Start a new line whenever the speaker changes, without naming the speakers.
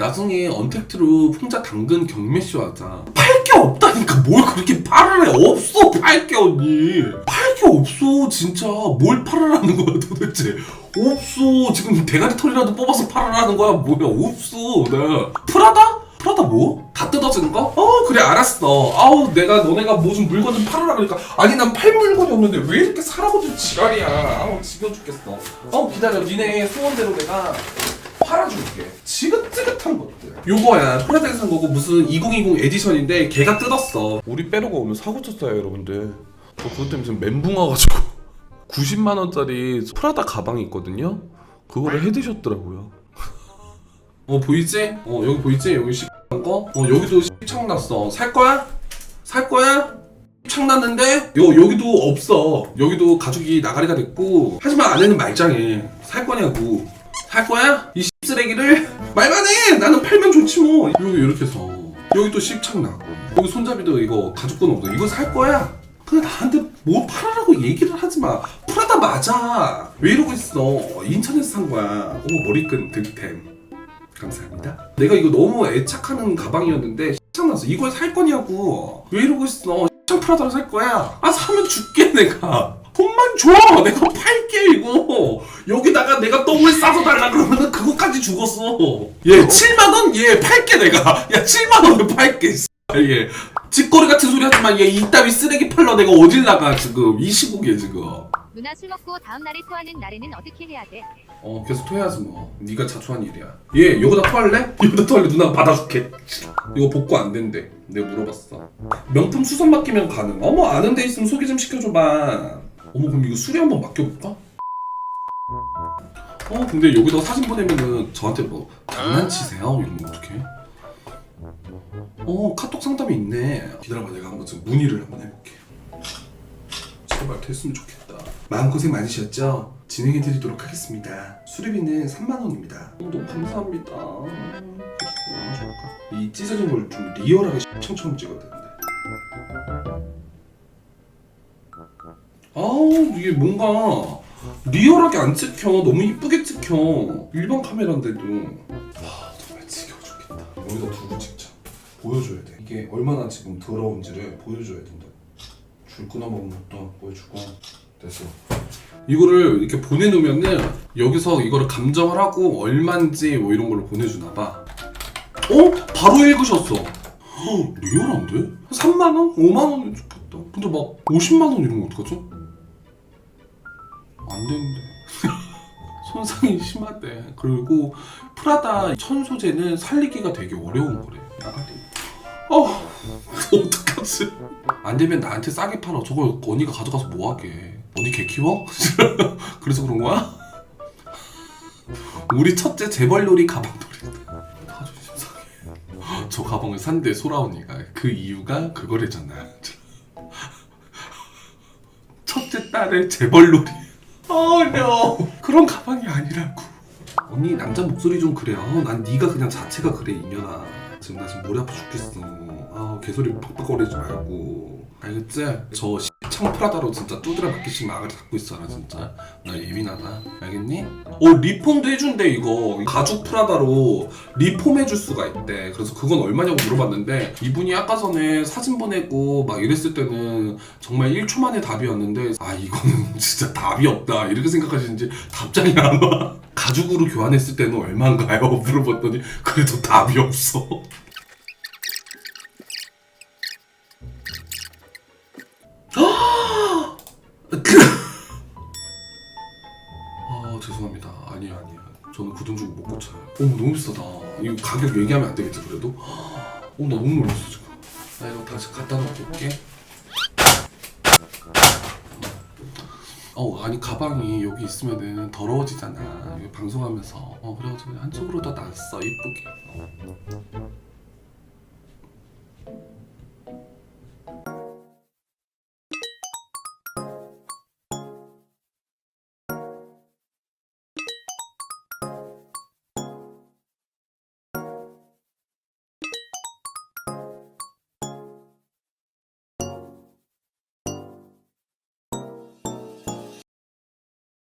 나중에 언택트로 풍자 당근 경매쇼 하자. 팔 게 없다니까 뭘 그렇게 팔을 해? 없어 팔 게 언니. 팔 게 없어 진짜. 뭘 팔으라는 거야 도대체? 없어 지금 대가리 털이라도 뽑아서 팔으라는 거야 뭐야 없어. 네. 프라다? 프라다 뭐? 다 뜯어진 거? 어 그래 알았어. 아우 내가 너네가 뭐 좀 물건 좀 팔으라 그러니까 아니 난 팔 물건이 없는데 왜 이렇게 사람들 지랄이야. 아우 지겨 죽겠어. 어 기다려 니네 소원대로 내가 팔아줄게. 지긋지긋한 것들. 요거야. 프라다에서 산 거고 무슨 2020 에디션인데 걔가 뜯었어. 우리 빼로가 오늘 사고 쳤어요 여러분들. 저 그것 때문에 지금 멘붕 와가지고 90만 원짜리 프라다 가방이 있거든요. 그거를 해드셨더라고요. 어 보이지? 어 여기 보이지? 여기 시한 거? 어 여기도 시창 났어. 살 거야? 살 거야? 창 났는데 요 여기도 없어. 여기도 가죽이 나가리가 됐고 하지만 안에는 말짱해. 살 거냐고. 살 거야? 이 쓰레기를 말만 해. 나는 팔면 좋지 뭐. 여기 이렇게 해서 여기 또 십창 나고 여기 손잡이도 이거 가죽건 없어. 이거 살 거야? 근데 나한테 뭐 팔으라고 얘기를 하지 마. 프라다 맞아. 왜 이러고 있어? 인천에서 산 거야. 어머 머리끈 득템. 감사합니다. 내가 이거 너무 애착하는 가방이었는데 났어. 이걸 살 거냐고. 왜 이러고 있어? 시창 프라다로 살 거야. 아 사면 줄게 내가. 돈만 줘. 내가 팔게 이거. 여기다가 내가 똥을 싸서 달라 그러면은 그거까지 죽었어. 얘 7만 원? 얘 팔게 내가. 야 7만 원을 팔게. 씨발, 얘 짓거리 같은 소리 하지만 얘 이따위 쓰레기 팔러 내가 어딜 나가 지금 이 시국에 지금.
누나 술 먹고 다음 날에 토하는 날에는 어떻게 해야 돼?
어 계속 토해야지 뭐 네가 자초한 일이야 얘 이거다 토할래? 이거다 토할래 누나가 받아줄게 이거 복구 안 된대 내가 물어봤어 명품 수선 맡기면 가능 어머 아는 데 있으면 소개 좀 시켜줘봐 어머 그럼 이거 수리 한번 맡겨볼까? 어 근데 여기다 사진 보내면은 저한테 뭐 장난치세요? 이러면 어떡해? 어 카톡 상담이 있네 기다려봐 내가 한번 좀 문의를 한번 해볼게 제발 됐으면 좋겠다. 마음고생 많으셨죠? 진행해드리도록 하겠습니다. 수리비는 3만원입니다. 어, 너무 감사합니다. 줄까? 이 찢어진 걸 좀 리얼하게 시청처럼 찍어야 되는데. 이게 뭔가 리얼하게 안 찍혀. 너무 이쁘게 찍혀. 일반 카메라인데도. 아, 정말 지겨워 죽겠다. 여기다 두고 찍자. 보여줘야 돼. 이게 얼마나 지금 더러운지를 보여줘야 된다. 줄 끊어먹은 것도 보여주고 됐어 이거를 이렇게 보내놓으면은 여기서 이거를 감정을 하고 얼마인지 뭐 이런 걸로 보내주나 봐 어? 바로 읽으셨어 헉, 리얼한데? 3만원? 5만원은 좋겠다 근데 막 50만원 이런 거 어떡하죠? 안 되는데 손상이 심하대 그리고 프라다 천 소재는 살리기가 되게 어려운 거래 어 어떡하지 안 되면 나한테 싸게 팔아. 저걸 언니가 가져가서 뭐 하게? 언니 개 키워? 그래서 그런 거야? 우리 첫째 재벌놀이 가방놀이. 아주 심상해. 저 가방을 산대 소라 언니가 그 이유가 그거래잖아. 첫째 딸의 재벌놀이. 어려. 그런 가방이 아니라고. 언니 남자 목소리 좀 그래. 어, 난 네가 그냥 자체가 그래 이년아. 지금 나 지금 머리 아파 죽겠어. 아 개소리 팍팍거리지 말고. 알겠지? 저 시청 프라다로 진짜 두드려 맞기씩 막을 잡고 있어라 진짜. 나 예민하다. 알겠니? 어 리폼도 해준대 이거. 가죽 프라다로 리폼 해줄 수가 있대. 그래서 그건 얼마냐고 물어봤는데 이분이 아까 전에 사진 보내고 막 이랬을 때는 정말 1초 만에 답이었는데 아 이거는 진짜 답이 없다 이렇게 생각하시는지 답장이 안 와. 가죽으로 교환했을 때는 얼마인가요? 물어봤더니 그래도 답이 없어. 죄송합니다. 아니에요 아니에요. 저는 구등 주고 못 고쳐요. 어머 너무 비싸다. 이거 가격 얘기하면 안 되겠지 그래도? 어 나 너무 놀랐어 지금. 나 이거 다시 갖다 놓고 올게. 어 아니 가방이 여기 있으면은 더러워지잖아. 이거 방송하면서 어 그래가지고 한쪽으로 더 놨어 이쁘게. 어.